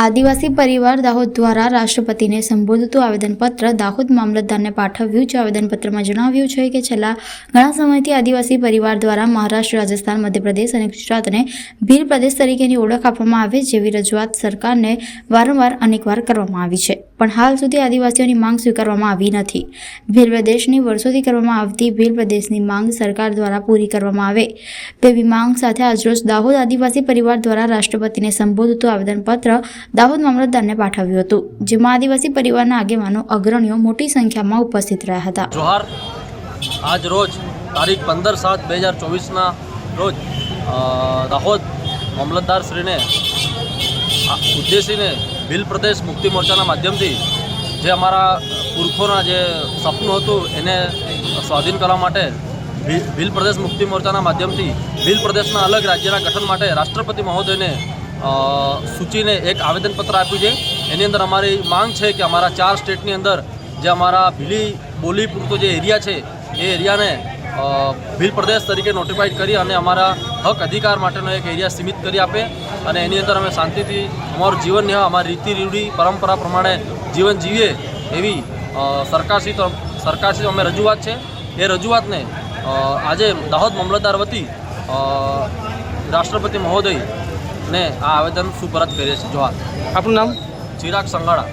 આદિવાસી પરિવાર દાહોદ દ્વારા રાષ્ટ્રપતિને સંબોધતું આવેદનપત્ર દાહોદ મામલતદારને પાઠવ્યું. છે આવેદનપત્રમાં જણાવ્યું છે કે છેલ્લા ઘણા સમયથી આદિવાસી પરિવાર દ્વારા મહારાષ્ટ્ર, રાજસ્થાન, મધ્યપ્રદેશ અને ગુજરાતને ભીલ પ્રદેશ તરીકેની ઓળખ આપવામાં આવે, જેવી રજૂઆત સરકારને વારંવાર અનેકવાર કરવામાં આવી છે. પણ હાલ સુધી આદિવાસીઓની માંગ સ્વીકારવામાં આવી નથી. ભીલ પ્રદેશની વર્ષોથી કરવામાં આવતી ભીલ પ્રદેશની માંગ સરકાર દ્વારા પૂરી કરવામાં આવે. તેવી માંગ સાથે આજરોજ દાહોદ આદિવાસી પરિવાર દ્વારા રાષ્ટ્રપતિને સંબોધતું આવેદનપત્ર દાહોદ મામલતદારને પાઠવ્યું હતું, જેમાં આદિવાસી પરિવારના આગેવાનો અગ્રણીઓ મોટી સંખ્યામાં ઉપસ્થિત રહ્યા હતા. જોહાર તારીખ પંદર સાત બે હજાર ચોવીસના રોજ દાહોદ મામલતદારશ્રીને ઉદ્દેશીને ભીલ પ્રદેશ મુક્તિ મોરચાના માધ્યમથી જે અમારા પુરખોના જે સપનું હતું એને સ્વાધીન કરવા માટે ભીલ પ્રદેશ મુક્તિ મોરચાના માધ્યમથી ભીલ પ્રદેશના અલગ રાજ્યના ગઠન માટે રાષ્ટ્રપતિ મહોદયને સૂચિને એક આવેદનપત્ર આપ્યું છે. એની અંદર અમારી માંગ છે કે અમારા ચાર સ્ટેટની અંદર જે અમારા ભીલી બોલી પૂરતો જે એરિયા છે, એ એરિયાને ભીલ પ્રદેશ તરીકે નોટિફાઈડ કરી અને અમારા હક અધિકાર માટેનો એક એરિયા સીમિત કરી આપે અને એની અંદર અમે શાંતિથી અમારું જીવન નિર્વાહ અમારી રીતિ રીઢી પરંપરા પ્રમાણે જીવન જીવીએ એવી સરકારશ્રી સરકારશ્રી અમે રજૂઆત છે. એ રજૂઆતને આજે દાહોદ મામલતદાર વતી રાષ્ટ્રપતિ મહોદયને આ આવેદન સુપરત કરીએ છીએ. જોહાર આપનું નામ? ચિરાગ સંઘાડા